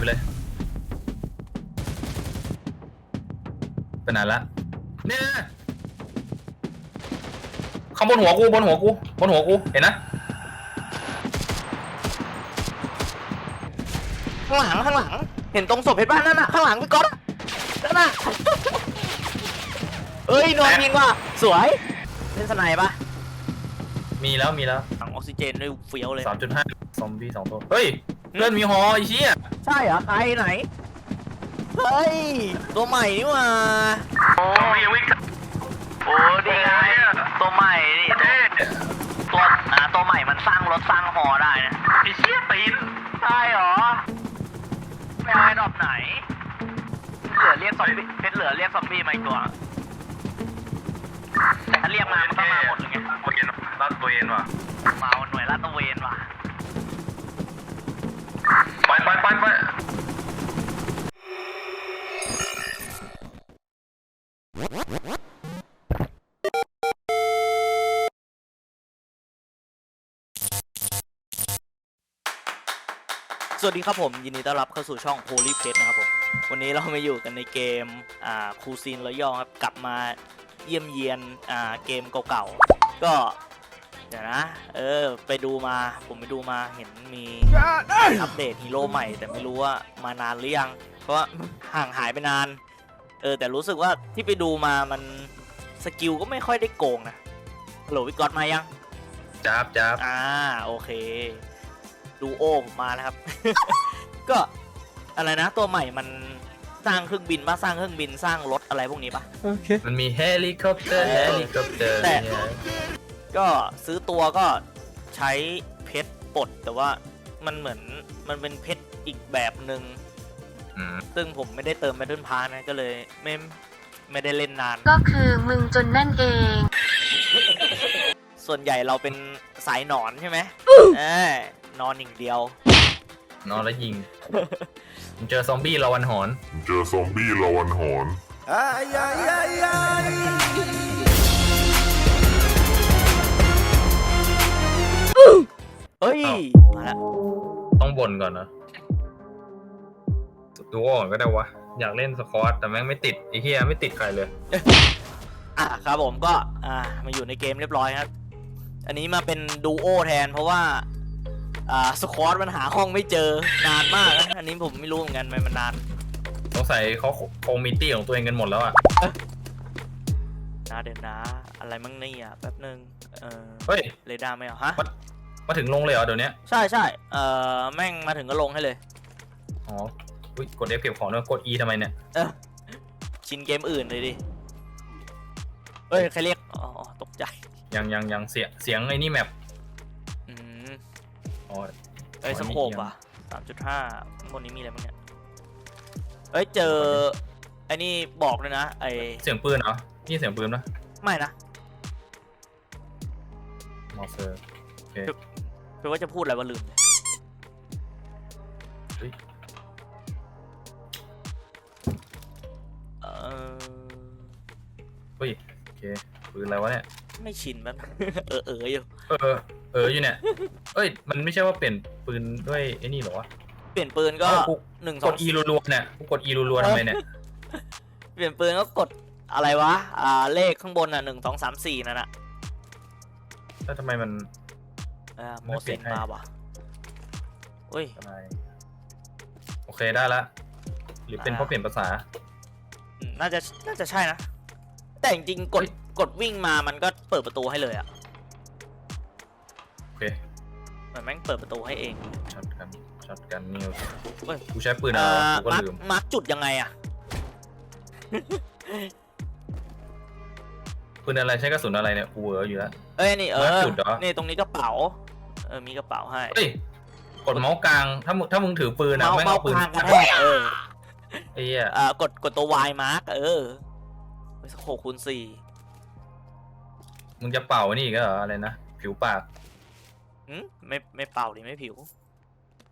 ไปเลยไปไหนละเนี่ยข้างบนหัวกูบนหัวกูบนหัวกูเห็นนะข้างหลังข้างหลัง เห็นตรงศพเห็นป่ะนั่นน่ะข้างหลังพี่ก๊อตนั่นน่ะ เอ้ยนอนยิงว่ะสวยเล่นสไนปะมีแล้วมีแล้วถังออกซิเจนด้วยเฟี้ยวเลยสามจุดห้าซอมบี้สองตัวเฮ้ย เพื่อนมีหอไอ้เชี่ยใช่เหรอใครไหน เฮ้ย ตัวใหม่นี่หว่าซอมบี้วิ่งโอ้ดีไงตัวใหม่นี่ตัวอ่าตัวใหม่มันสร้างรถสร้างหอได้นะไอ้เชี่ยตีนใช่เหรอไม่เอาไอ้ดอกไหน เหลือเรียกซอมบี้เพชรเหลือเรียกซอมบี้มาอีกตัวแต่ถ้าเรียกมามันก็มาหมดเลยไงเวนรัดเวนว่ะมาหน่วยลาดตระเวนว่ะ ไปไปไปไปสวัสดีครับผม ยินดีต้อนรับเข้าสู่ช่อง Poly p e t นะครับผม วันนี้เรามาอยู่กันในเกมอ่าคูซินระยองครับ กลับมาเยี่ยมเยียนอ่าเกมเก่าๆ ก็ เดี๋ยวนะ เออ ไปดูมา ผมไปดูมาเห็นมีอัปเดตฮีโร่ใหม่ แต่ไม่รู้ว่ามานานหรือยัง เพราะว่าห่างหายไปนาน เออ แต่รู้สึกว่าที่ไปดูมามันสกิลก็ไม่ค่อยได้โกงนะฮัลโหลวิกอตมายังจับจับอ่า โอเค ดูโอผมมาแล้วครับ ก็อะไรนะ ตัวใหม่มันสร้างเครื่องบินปะสร้างเครื่องบินสร้างรถอะไรพวกนี้ปะมันมีเฮลิคอปเตอร์เฮลิคอปเตอร์แต่เนี่ย ก็ซื้อตัวก็ใช้เพชรปลดแต่ว่ามันเหมือนมันเป็นเพชรอีกแบบหนึ่งอืมซึ่งผมไม่ได้เติมแบตเทิลพานะก็เลยไม่ไม่ได้เล่นนาน ก็คือมึงจนนั่นเอง ส่วนใหญ่เราเป็นสายหนอนใช่ไหมเออนอนอย่างเดียว นอนแล้วยิงมึงเจอซอมบี้รอวันหอน เจอซอมบี้รอวันหอน เอ้ยอ้าวมาแล้วต้องบ่นก่อนนะดูก่อนก็ได้วะ อยากเล่นสควอตแต่แม่งไม่ติดไอ้เฮียไม่ติดใครเลย อะครับผมก็อ่ามาอยู่ในเกมเรียบร้อยครับ อันนี้มาเป็นดูโอแทนเพราะว่า อ่าสควอตมันหาห้องไม่เจอนานมากนะอันนี้ผมไม่รู้เหมือนกันทำไมมันนานสงสัยเขาคงมีตี้ของตัวเองกันหมดแล้วอะ นะเดี๋ยวนะ อะไรมั่งเนี่ยแป๊บนึงเออเฮ้ย เรดาร์ไม่เอาฮะ มาถึงลงเลยเหรอเดี๋ยวนี้ใช่ใช่เอ่อแม่งมาถึงก็ลงให้เลย อ๋ออุ๊ยกด F เก็บของด้วยกด E ทำไมเนี่ยเออชินเกมอื่นเลยดิเฮ้ยใครเรียกอ๋อตกใจยังยังยังเสียงเสียงไอ้นี่แมปอืมอ๋อ เอ้ยอ๋อสนี่โคปเอียงอะสามจุดห้าข้างบนนี้มีอะไรบ้างเนี่ยเอ้ยเจอไอ้นี่บอกเลยนะไอ้เสียงปืนเหรอนี่เสียงปืนปะไม่นะมอเซอร์โอเค แปลว่าจะพูดอะไรว่าลืมเฮ้ย เออเฮ้ยโอเคปืนอะไรวะเนี่ย ไม่ชินแบบเออเอออยู่เออ เอออยู่เนี่ย เอ้ย มันไม่ใช่ว่าเปลี่ยนปืนด้วยไอ้นี่เหรอวะเปลี่ยนปืนก็เอ้ากูหนึ่งสกองด E รัวๆเนี่ยกูกด E รัวๆทำไมเนี่ย เปลี่ยนปืนก็กดอะไรวะ อ่าเลขข้างบนอะหนึ่งสองสามสี่นั่นน่ะแล้วทำไมมัน อ่าโมไม่เปเซลี่ยนนให้มาว่ะเฮ้ยอะไรโอเคได้ละ หรือเป็นอ่า เพราะเปลี่ยนภาษา อืมน่าจะน่าจะใช่นะ แต่จริงๆกดเฮ้ยกดวิ่งมามันก็เปิดประตูให้เลยอะโอเค เหมือนแม่งเปิดประตูให้เอง ช็อตกัน ช็อตกันนิวเฮ้ย กูใช้ปืนเอ่อะไรอกูก็มาร์คลืม มาร์คจุดยังไงอะปืนอะไรใช้กระสุนอะไรเนี่ย กูเวอร์อยู่แล้ว เอ้ยนี่เอมาร์อคจุดเหรอ นี่ตรงนี้กระเป๋า เออมีกระเป๋าให้เฮ้ยกดเมาส์กลาง ถ้ามึงถ้ามึงถือปืนนะเมาส์ไม่งเมาเอาส์ปืนคางกระแทกเออไอ้เหี้ยอ่ากดกดตัว Y มาร์กเออไปสักหกคูณสี่มึงจะเป่าไอ้นี่อีก็เหรออะไรนะผิวปากหืมไม่ไม่เป่าดิไม่ผิว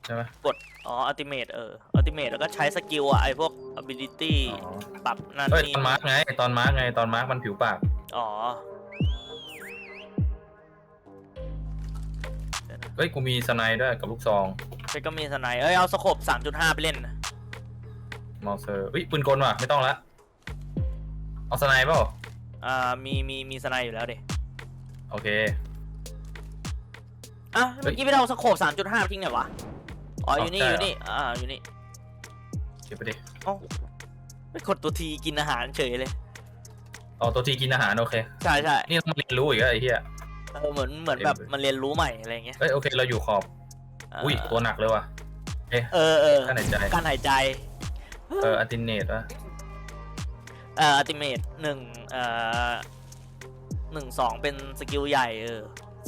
ใช่ไหมกดอ๋ออัลติเมทเอออัลติเมทแล้วก็ใช้สกิลอะไอพวก ability อ๋อปรับนั่นเฮ้ยนี่ตอนมาร์กไงตอนมาร์กไงตอนมาร์กมันผิวปาก อ๋อ เฮ้ยกูมีสไนด์ด้วยกับลูกซองเพชรก็มีสไนด์เอ้ยเอาสโคป3.5 ไปเล่นนะมอเซอร์อุ้ยปืนกลว่ะไม่ต้องละเอาสไนเปล่าอ่ามีมีมีสไนด์อยู่แล้วเด็โอเค อะเฮ้เมื่ยอกี้ไปเอาสโคป3.5ทิ้งไหนวะอ๋ออยู่นี่อ๋ออใช่ยู่นี่อ่าอยู่นี่เก็บไปดิเอ้าไปกดตัวทีกินอาหารเฉยเลยเอาตัวทีกินอาหารโอเค ใช่ใช่นี่ต้องมาเรียนรู้อีกแล้วไอ้เหี้ย เออเหมือนเหมือนแบบเอ็มมันเรียนรู้ใหม่อะไรเงี้ยเอ้ยโอเคเราอยู่ขอบาอุ้ยตัวหนักเลยว่ะเออเออกั้นหายใจการหายใจ เอออัติเนตวะเอ่ออัติเมตหนึ่งเอ่อหนึ่งสองเป็นสกิลใหญ่เออ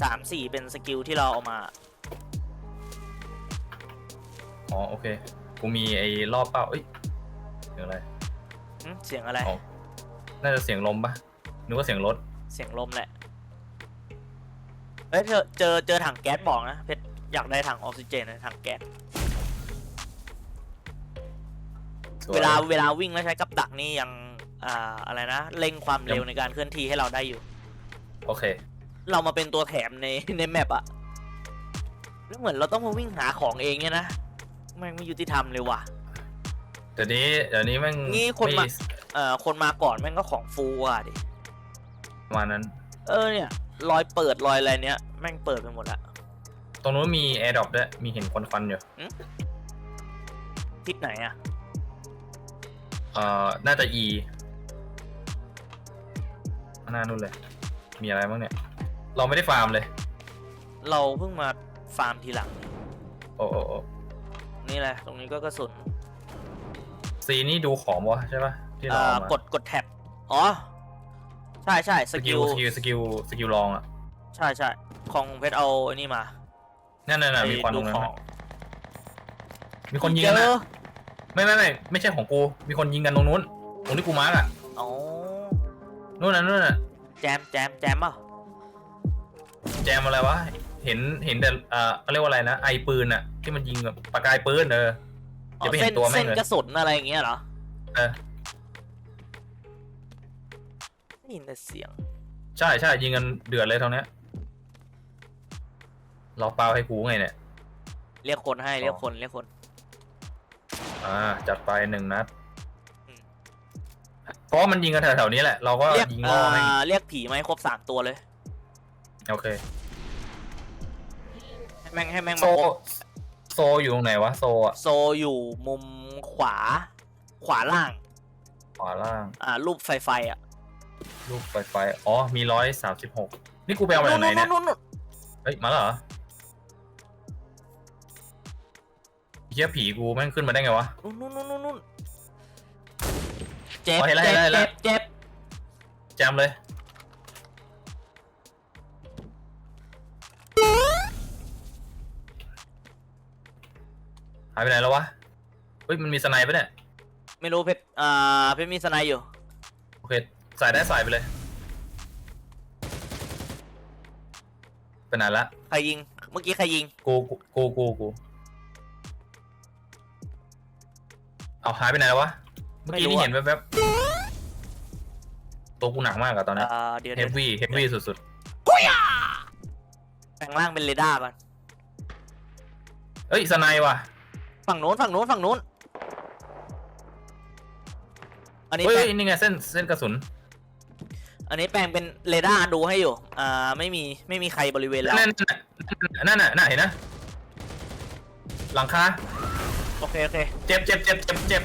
สามสี่เป็นสกิลที่เราเอามา อ๋อโอเค กูมีไอ้รอบเป้าเอ้ยเสียงอะไรหึเสียงอะไรอ๋อน่าจะเสียงลมปะนึกว่าเสียงรถ เสียงลมแหละ เฮ้ยเธอเจอเจอถังแก๊สบอกนะเพชรอยากได้ถังออกซิเจนนะถังแก๊สสวยเวลาเวลาวิ่งแล้วใช้กับดักนี่ยังอ่าอะไรนะเร่งความเร็วในการเคลื่อนที่ให้เราได้อยู่ โอเค เรามาเป็นตัวแถมในในแมปอะแล้วเหมือนเราต้องมาวิ่งหาของเองเนี่ยนะแม่งไม่ยุติธรรมเลยว่ะ เดี๋ยวนี้เดี๋ยวนี้แม่งนี่คนมา ไเอ่อคนมาก่อนแม่งก็ของฟูอะดิประมาณนั้น เออเนี่ย รอยเปิดรอยอะไรเนี้ยแม่งเปิดไปหมดละตรงนู้นมีแอร์ดรอปด้วย มีเห็นควันควันๆอยู่ทิศไหนอะเอ่อน่าจะ E ข้างหน้านู่นเลย มีอะไรบ้างเนี่ย เราไม่ได้ฟาร์มเลย เราเพิ่งมาฟาร์มทีหลัง โอ้โอ้โอ้นี่แหละ ตรงนี้ก็กระสุน ซีนี่ดูของวะใช่ปะที่เราอ่าเอามากดกดแท็บอ๋อ ใช่ใช่สสกิกิลลสกิลสกิลสกิลลองอะใช่ใช่ของเพชรเอาไอ้นี่มานั่นน่ะน่ะไปมีควันตรงนั้นดูน่ะของมีคนยิงเจกันออะไม่ไม่ไม่ไม่ใช่ของกูมีคนยิงกันตรงนู้นตรงที่กูมาร์กอะอ๋อนู่นน่ะนู่นน่ะแจมแจมแจมเปล่าแจมอะไรวะเห็นเห็นแต่อ่าเขาเรียกว่าอะไรนะไอปืนอะที่มันยิงแบบประกายปืนเอออ๋จะอไปเห็เส้นนตัวแม่เส้งนเลยกระสุนอะไรอย่างเงี้ยเหรอเออ ได้ยินแต่เสียง ใช่ใช่ยิงกันเดือดเลยตรงเนี้ยรอเปล่าให้กูไงเนี่ย เรียกคนให้อ๋อเรียกคนเรียกคน อ่า จัดไปหนึ่งนัดอืมเพราะว่ามันยิงกันแถวๆนี้แหละ เราก็เรียกยิงเอ่ล่อแม่งอเรียกผีมาให้ครบสามตัวเลย โอเค ให้แม่งให้แม่งโซมาครบโซอยู่ตรงไหนวะโซอะโซอยู่มุมขวา ขวาล่าง ขวาล่าง อ่ารูปไฟไฟอะ ลูกไฟไฟอ๋อ มีร้อยสามสิบหกนี่กูไปเอามาจากไหนเนี่ย นู่นนู่นนู่นเฮ้ย มาแล้วเหรอเฮียผีกูแม่งขึ้นมาได้ไงวะนู่นนู่นนู่นนู่นนู่นเจ็บอ๋อเห็นแล้วเจ็บเห็นแล้วเจ็บเจ็บแจมเลย หายไปไหนแล้ววะ เฮ้ย มันมีสไนป์ปะเนี่ย ไม่รู้เพชรอ่าเพชรมีสไนด์อยู่โอเค ใส่ได้ใส่ไปเลยไปไหนละใครยิง เมื่อกี้ใครยิง กูกูกูกูกูเอาหายไปไหนแล้ววะเมื่อกี้ไม่รู้นี่อะ เห็นแวบๆตัวกูหนักมากอะตอนเนี้อ่าเดี๋ยวเฮเดี๋ยวฟวี่เฮฟวี่สุดแปลงร่างเป็นเรดาร์ก่อนๆเอ้ยสไนป์ว่ะฝั่งโน้นฝั่งโน้นฝั่งโน้น อันนี้เฮ้ยแปลเฮ้งยนี่ไงเส้นเส้นกระสุน อันนี้แปลงเป็นเรดาร์ดูให้อยู่ อ่า ไม่มี ไม่มีใครบริเวณเรา นั่นน่ะนั่นน่ะน่ะเห็นนะ หลังคาโอเค โอเค เจ็บเจ็บเจ็บเจ็บเจ็บ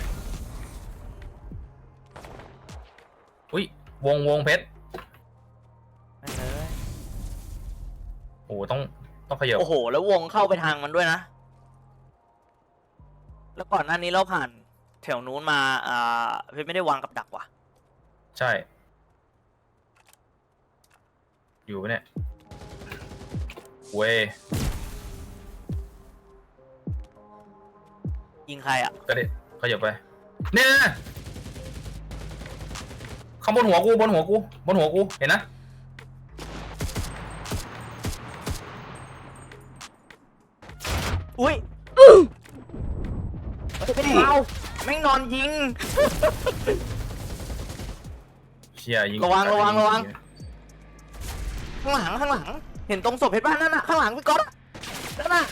อุ้ยวงวงเพชรไม่เลยโอ้โหต้องต้องขยับโอ้โห แล้ววงเข้าไปทางมันด้วยนะ แล้วก่อนหน้านี้เราผ่านแถวนู้นมา อ่า เพชรไม่ได้วางกับดักว่ะ ใช่ อยู่ปะเนี่ยเว้ยยิงใครอะก็ได้ขยับไปเนี่ยนะข้างบนหัวกูบนหัวกูบนหัวกูเห็นนะอุ้ยเอาแม่งนอนยิง เชียยิงระวังระวังระวัง ข้างหลังข้างหลัง เห็นตรงศพเพชรบ้านนั่นน่ะข้างหลังพี่ก๊อตอะนั่นน่ะ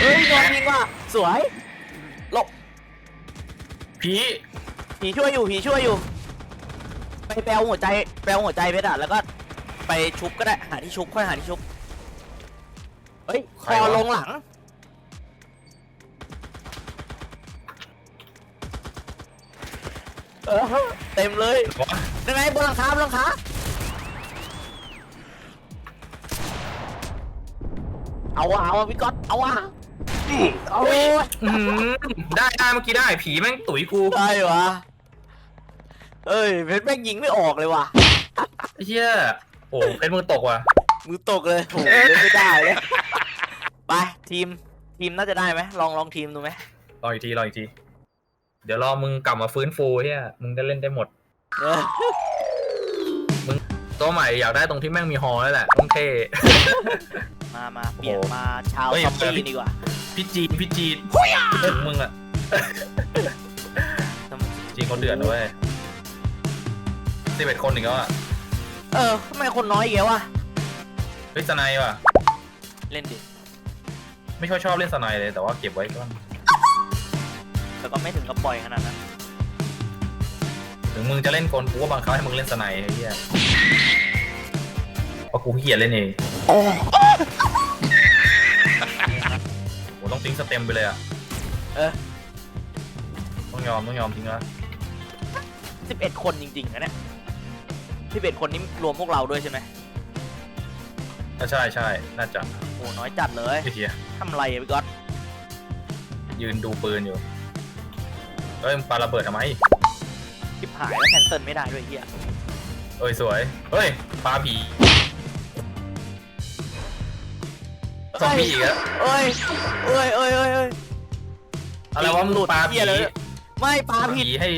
เฮ้ยโดนยิงว่ะสวยหลบผีผีช่วยอยู่ผีช่วยอยู่ ไปแปลหัวใจแปลหัวใจเพชรอะแล้วก็ไปชุบก็ได้หาที่ชุบค่อยหาที่ชุบเฮ้ยคอลงหลังเออเต็มเลยวะยังไงบนหลังคาบนหลังคา เอาว่ะเอาว่ะพี่ก๊อตเอาว่ะเอาว่ะอื้อหือได้ได้เมื่อกี้ได้ ผีแม่งตุ๋ยกูได้วะเอ้ยเพชรแม่งยิงไม่ออกเลยว่ะไอ้เหี้ยโอ้เป็นมือตกว่ะ มือตกเลยโหเล่นไม่ได้เลยไปทีมทีมน่าจะได้ไหมลองลองทีมดูไหมรออีกทีรออีกที เดี๋ยวรอมึงกลับมาฟื้นฟูเฮียมึงก็เล่นได้หมด เออตัวใหม่อยากได้ตรงที่แม่งมีฮอแล้วแหละต้องเท่ มามาเปลี่ยนโอ้โหมาชาวเฮ้ยซอมเออพี่บี้ดีกว่าพี่จีนพี่จีนถึงมึงอะจีนเขาเดือดนะเว้ยสิบเอ็ดคนอีกแล้วอะเออทำไมคนน้อยอีกแล้ววะเฮ้ยสไนด์ว่ะ เล่นดิไม่ค่อยชอบเล่นสไนด์เลยแต่ว่าเก็บไว้ก่อนแต่ก็ไม่ถึงกับปล่อยขนาดนั้นถึงมึงจะเล่นกลกูก็บังคับให้มึงเล่นสไนด์ไอ้เหี้ยเพราะกูขี้เกียจเล่นเองโหต้องทิ้งสเต็มไปเลยอะเออต้องยอมต้องยอมทิ้งละสิบเอ็ดคนจริงๆนะเนี่ยสิบเอ็ดคนนี้รวมพวกเราด้วยใช่ไหมถ้าใช่ใช่น่าจะโอ้น้อยจัดเลยไอ้เหี้ยทำไรอะพี่ก๊อตยืนดูปืนอยู่เอ้ยมึงปาระเบิดทำไมทิบหายแล้วแคนเซิลไม่ได้ด้วยเฮียเอ้ยสวยเฮ้ยปลาผี ซอมบี้อีกแล้วเอ้ยเอ้ยเอ้ยเอ้ยเอ้ยอะไรวะมึงปลาผีเหี้ยเลยไม่ปลาผิดผีให้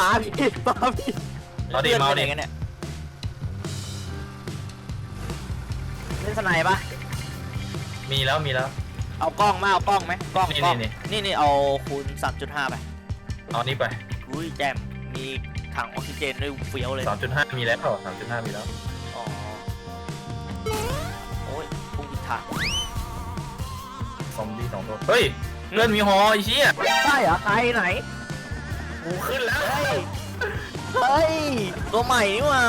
ปลาผิดปลาผิดเอาดิพื่อนเอาดิไปไหนกันเนี่ยเล่นสไนปะมีแล้วมีแล้ว เอากล้องมาเอากล้องไหมกล้องนี่กล้องนี่ นี่นี่เอาคูณ3.5ไปเอานี่ไปอุ้ยแจมมีถังออกซิเจนด้วยเฟี้ยวเลยสามจุดห้ามีแล้วสามจุดห้ามีแล้ว อ๋อโอ้ยพุ่งผิดทางซอ มบี้สองตัวเฮ้ยเพื่อนมีฮอไอ้เชี่ยใช่เหรอใครไหน กูขึ้นแล้วเฮ้ย เฮ้ย ตัวใหม่นี่หว่า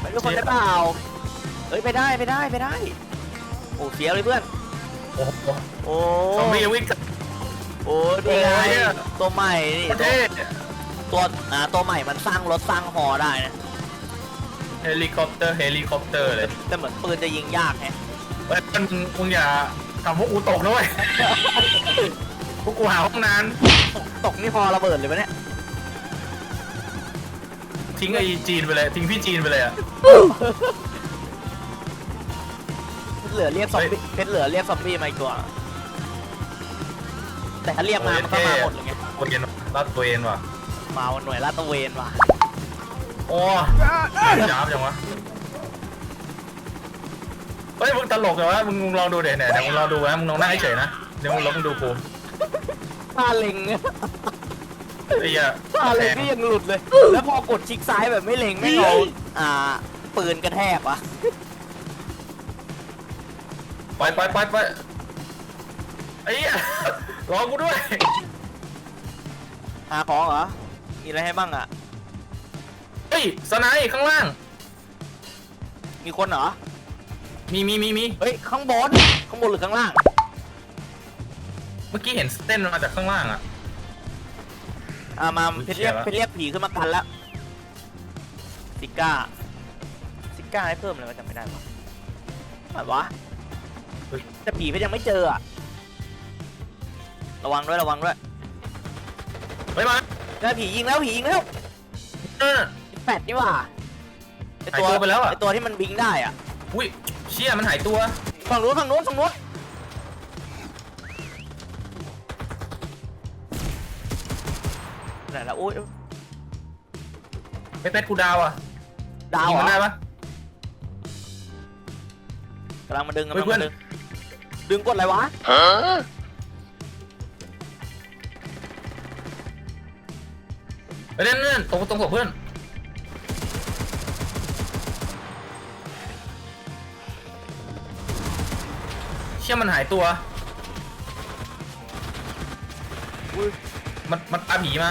ไปด้วยคนได้เปล่าเฮ้ยไปได้ไปได้ไปได้ โอ้เฟี้ยวเลยเพื่อน โอ้โหโอ้ซอมบี้วิ่งโอ้ดีไงโอ้ยเนี่ยตัวใหม่นี่ประเทศตัวอ่าตัวใหม่มันสร้างรถสร้างหอได้นะเฮลิคอปเตอร์เฮลิคอปเตอร์เลยแต่เหมือนปืนจะยิงยากแฮะ เฮ้ยมึงมึงอย่าทำพวกกูตกด้วยพวกกูหาห้องน้ตกนี่พอระเบิดเลยปะเนี่ยำทิ้งไอ้จีนไปเลย ทิ้งพี่จีนไปเลยอะเพชรเหลือเรียกซอมบี้เพชรเหลือเรียกซอมบี้มาอีกตัว แต่ถ้าเรียกมามันก็มาหมดเลยไงตัวเย็นรัดตัวเย็นว่ะมาหน่วยลาดตระเวนว่ะโอ้ยาบจังวะ เฮ้ยมึงตลกเหรอวะมึงมึงลองดูเดี๋ยวเนี่ยเดี๋ยวมึงลองดูนะมึงลองนั่งเฉยๆนะเดี๋ยวมึงลองดูกูท่าเล็งไอ้เหี้ยท่าเล็งนี่ยังหลุดเลย แล้วพอกดชิกซ้ายแบบไม่เล็งไม่เอาอ่า ปืนกระแทกวะไปไปไปไปไอ้เหี้ยรอกูด้วยหาของเหรอ มีอะไรให้บ้างอะ เฮ้ยสไนด์ข้างล่าง มีคนเหรอ มีมีมีมีเฮ้ยข้างบนข้างบนหรือข้างล่าง เมื่อกี้เห็นเต้นมาจากข้างล่างอะ อ่ามาอุ๊ยเพชรเรียกเชี่ยละ เพชรเรียกผีขึ้นมากันแล้วซิก้าซิก้าให้เพิ่มเลยว่าจำไม่ได้ปะอะไรวะแต่ผีเพชรยังไม่เจออะระวังด้วยระวังด้วยเฮ้ยมาแล้วผียิงแล้วผียิงแล้วเออ แปดนี่หว่าไอหายตัวไปแล้วอะ ไอตัวที่มันบิงได้อะอุ้ย เชี่ยมันหายตัว ฝั่งนู้นฝั่งนู้นฝั่งนู้นไหนแล้วโอ้ยไอ้เป็ดกูดาวอะดาวยิงเหรมันได้อปะ กำลังมาดึงกำเฮ้ลัยงเพื่อมานดึงดึงกดอะไรวะไปเล่นเล่นตรงตรงกับเพื่อน ชี่ยมันหายตัว อุ้ยมันมันตามผีมา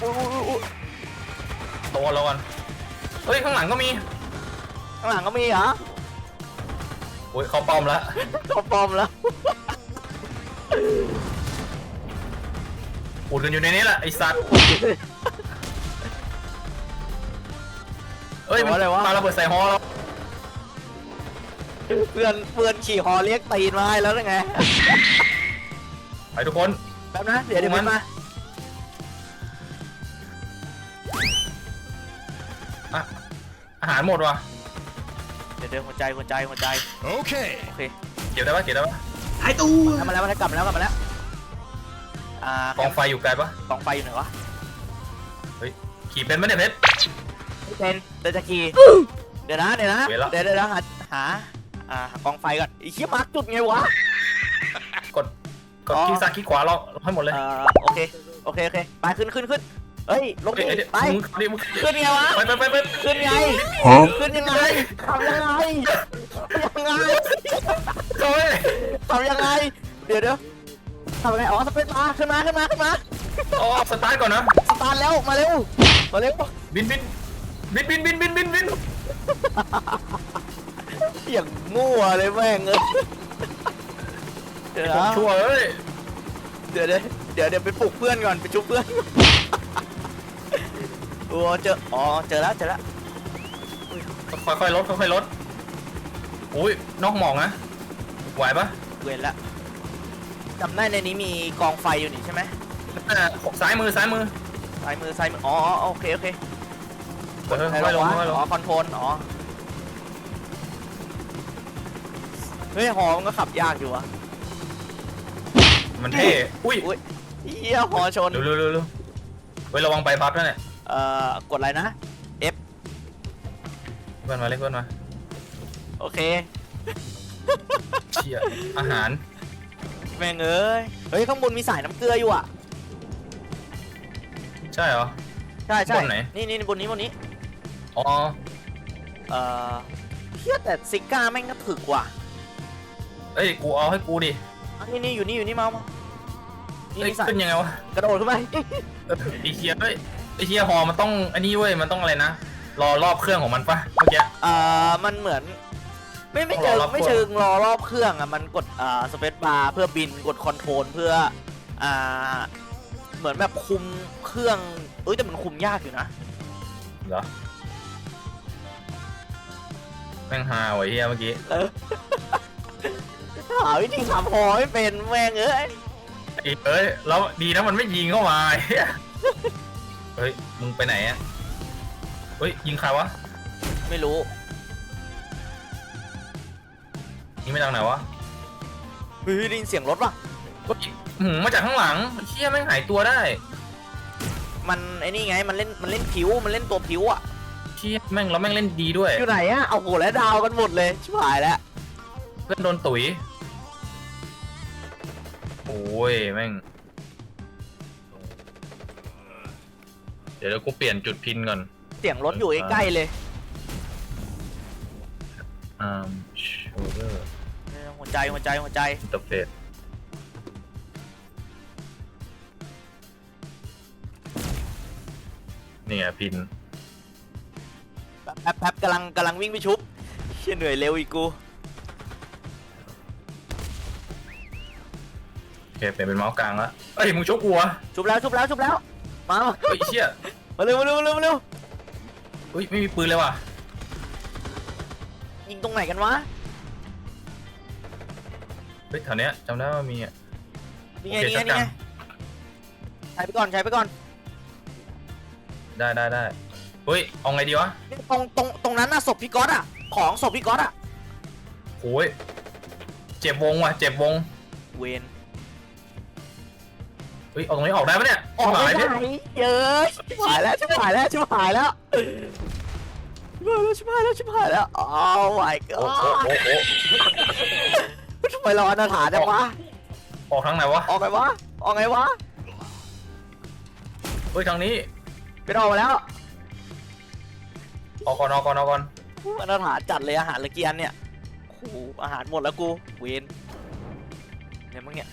อุ้ยอุ้ยอุ้ยอุ้ยตัวเราก่อนเฮ้ยข้างหลังก็มีข้างหลังก็มีเหรอโอ้ยเขาปลอมแล้วตัวปลอมแล้วอุดกันอยู่ในนี้แหละไอสัตว์เอ้ยมันอะไรวะปาระเบิดใส่ฮอเรา เพื่อนเพื่อนขี่ฮอเรียกตีนมาให้แล้วยังไงไปทุกคน แป๊บนะเดี๋ยวเดี๋ยวมัมันนมาอะอาหารหมดว่ะ เดี๋ยวเดี๋ยวหัวใจหัวใจหัวใจ Okay. โอเคเก็บได้ปะเก็บได้ปะทำมาแล้วมันกลับมาแล้วกลับมาแล้ว อ่ากองไฟอยู่ไกลปะกองไฟอยู่ไหนวะขี่เป็นไหมเนี่ยเพชรไม่เป็นเดี๋ยวจะขี่เดี๋ยวนะเดี๋ยวนะเวลาเดี๋ยวเดี๋ยวนะหาหา อ่าหากองไฟก่อนไอ้เหี้ยมาร์กจุดไงวะ กดกดอ๋อคลิกซ้ายคลิกขวาเราให้หมดเลยเอ่อโอเคโอเคโอเคไปขึ้นขึ้นขึ้นเฮ้ยลงเอ้ยเอ้ยเดี๋ยวไป มึงดิมึงขึ้นไงวะ ไปไปไปไปขึ้นไง Huh? ขึ้นยังไงทำยังไงยังไงเฮ้ยทำยังไง เดี๋ยวเดี๋ยวทำยังไงอ๋อสเปซมาขึ้นมาขึ้นมาขึ้นมาอ๋อสตาร์ทก่อนนะ สตาร์ทแล้วมาเร็วมาเร็วบินบินบินบินบินบินบินบิน อย่างมั่วเลยแม่งเอ้ยเดี๋ยวผมนะชั่วเอ้ยเดี๋ยวเดี๋ยวเดี๋ยวเดี๋ยวไปปลุกเพื่อนก่อนไปชุบเพื่อนโอ้เจออ๋อเจอแล้วเจอแล้วค่อยๆลดค่อยๆลดอุ้ยนอกหมอกนะไหวปะเวรละจำได้ในนี้มีกองไฟอยู่นี่ใช่ไหมอ่าซ้ายมือซ้ายมือซ้ายมือซ้ายมืออ๋ออ๋อโอเคโอเคค่อยใครๆลงวะค่อยๆลงอ๋อคอนโทรลอ๋อ เฮ้ยหอมันก็ขับยากอยู่วะมันเท่ อุ้ยอุ้ยเฮียหอชน เร็วเร็วเร็วเร็วเฮ้ยระวังใบพัดด้วยเนี่ยเอ่อกดอะไรนะเพื่อนมาเล็กเพื่อนมาโอเค เชี่ยอาหาร แม่งเอ้ย เฮ้ย ข้างบนมีสายน้ำเกลืออยู่อะ ใช่เหรอ ใช่ใช่บนไหน นี่นี่บนนี้บนนี้ อ๋อ เอ่อเฮียแต่ซิก้าแม่งก็ถึกว่ะ เอ้ยกูเอาให้กูดิอะนี่นี่อยู่นี่อยู่นี่เมาส์มานี่เอ้ยนี่สายขึ้นยังไงวะกระโดดขึ้นไป เออไอเชียเอ้ยไอเชียฮอมันต้องอันนี้เว้ยมันต้องอะไรนะรอรอบเครื่องของมันปะเมื่อกี้เอ่อมันเหมือน ไม่ไม่ต้เชิองงรอรอบไม่เครื่องเชิงรอรอบเครื่องอะมันกดอ่าสเปซบาร์เพื่อบินกดคอนโทรลเพื่ออ่าเหมือนแบบคุมเครื่องเอ้ยแต่มันคุมยากอยู่นะเหรอแม่งฮาไว้เฮียเมื่อกี้ หาวิธีขับหอไม่เป็นแม่งเอ้ยไอ้เอ้ยแล้วดีนะมันไม่ยิงเข้ามาไอ้เหี้ยเฮ้ยมึงไปไหนอะเฮ้ยยิงใครวะไม่รู้ยิงไม่ทางไหนวะเฮ้ยได้ยินเสียงรถว่ะเฮ้ยหืมมาจากข้างหลังไอ้เชี่ยแม่งหายตัวได้มันไอ้นี่ไงมันเล่นมันเล่นผิวมันเล่นตัวผิวอะเชี่ยแม่งแล้วแม่งเล่นดีด้วยอยู่ไหนอะเอาโหแล้วดาวกันหมดเลยชิบหายแล้วเพื่อนโดนตุ๋ย โอ้ยแม่ง เดี๋ยวเดี๋ยวกูเปลี่ยนจุดพินก่อน เสียงรถอยู่ใกล้ๆเลยอ่า shoulder เออหัวใจหัวใจหัวใจ interface นี่ไงพิน แป๊บแป๊บแป๊บกำลังกำลังวิ่งไปชุบเชี่ยเหนื่อยเร็วอีกกู โอเคเปลี่ยนเป็นเมาส์กลางแล้วเอ้ยมึงชกกูเหรอชุบแล้วชุบแล้วชุบแล้วมาเฮ้ยเชี่ยมาเร็วมาเร็วมาเร็วมาเร็วเฮ้ยไม่มีปืนเลยว่ะยิงตรงไหนกันวะเฮ้ยแถวเนี้ยจำได้ว่ามีอะนี่ไงโอเคนี่ไงชักนี่ไงกลางใช้ไปก่อนใช้ไปก่อนได้ได้ได้เฮ้ยเอาไงดีวะนี่ตรงตรงตรงนั้นน่ะศพพี่ก๊อตอะของศพพี่ก๊อตอะโอ้ยเจ็บวงว่ะเจ็บวงเวน เฮ้ยออกตรงนี้ออกได้ปะเนี่ยออกชิบไม่หายได้เนี่ยเยอะชิบหายแล้วชิบหายแล้วชิบหายแล้วชิบหายแล้วชิบหายแล้วชิบหายแล้วโอ้ my โอ้โห god โอ้โหทำไมเราอนาถาจังวะออกทางไหนวะออกไงวะออกไงวะเฮ้ยทางนี้เป็นออกมาแล้วออกก่อนออกก่อนออกก่อนอนาถาจัดเลยอาหารละเกียนเนี่ยโคโอ้โหอาหารหมดแล้วกูเวนเนี่ยมึงเนี่ย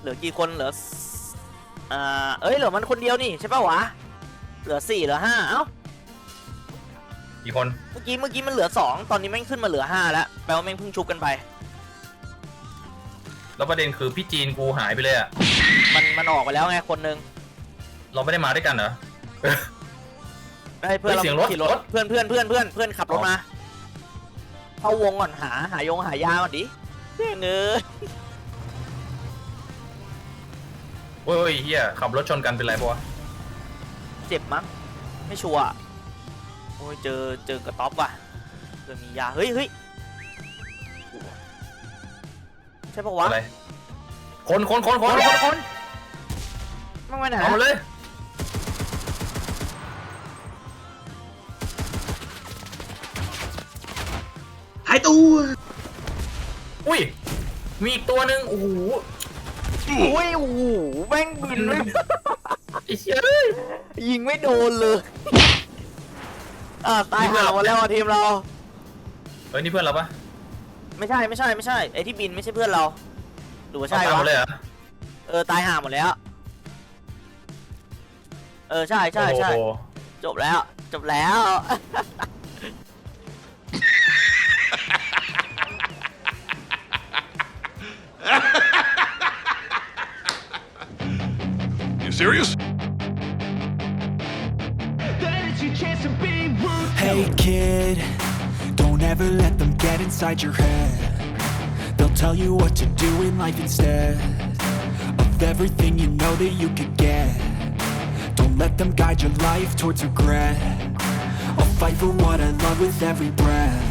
เหลือกี่คนเหลือสอ่าเอ้ยเหลือมันคนเดียวนี่ใช่ป่าวะ เหลือสี่เหลือห้าเอ้ากี่คน เมื่อกี้เมื่อกี้มันเหลือสองตอนนี้แม่งขึ้นมาเหลือห้าแล้วแปลว่าแม่งเพิ่งชุบกันไป แล้วประเด็นคือพี่จีนกูหายไปเลยอะมันมันออกไปแล้วไงคนนึงเราไม่ได้มาด้วยกันเหรอ ได้เพื่อนเฮ้ยเราเสียงรถขี่รรถ ถเพื่อนเพื่อนเพื่อนเพื่อนเพื่อนขับรถอ๋อมาเข้าวงก่อนหาหายงหายาก่อนดิเพื่อนเงย โอ้ยเฮียขับรถชนกันเป็นไรปะวะเจ็บมั้งไม่ชัวร์โอ้ยเจอเจอกระต๊อบว่ะเจอมียาเฮ้ยเฮ้ยใช่ปะวะอะไรคนคนคนคนคนคนมั่งไปไหนเอามาเลยหายตัวอุ้ยมีอีกตัวหนึ่งโอ้โห อุ้ยโอ้โหแม่งบินไม่ไอ้เชี่ยเอ้ยยิงไม่โดนเลยอ่าตายห่าหมดแล้วอะทีมเรา เฮ้ยนี่เพื่อนเราปะไม่ใช่ไม่ใช่ไม่ใช่ไอที่บินไม่ใช่เพื่อนเราหรือว่าใช่เอาตามหมวะดเลยเหรอเออตายห่าหมดแล้ว เออใช่ใช่ใช่โอ้โหจบแล้ว จบแล้ว serious? Hey kid, don't ever let them get inside your head. They'll tell you what to do in life instead of everything you know that you could get. Don't let them guide your life towards regret. I'll fight for what I love with every breath.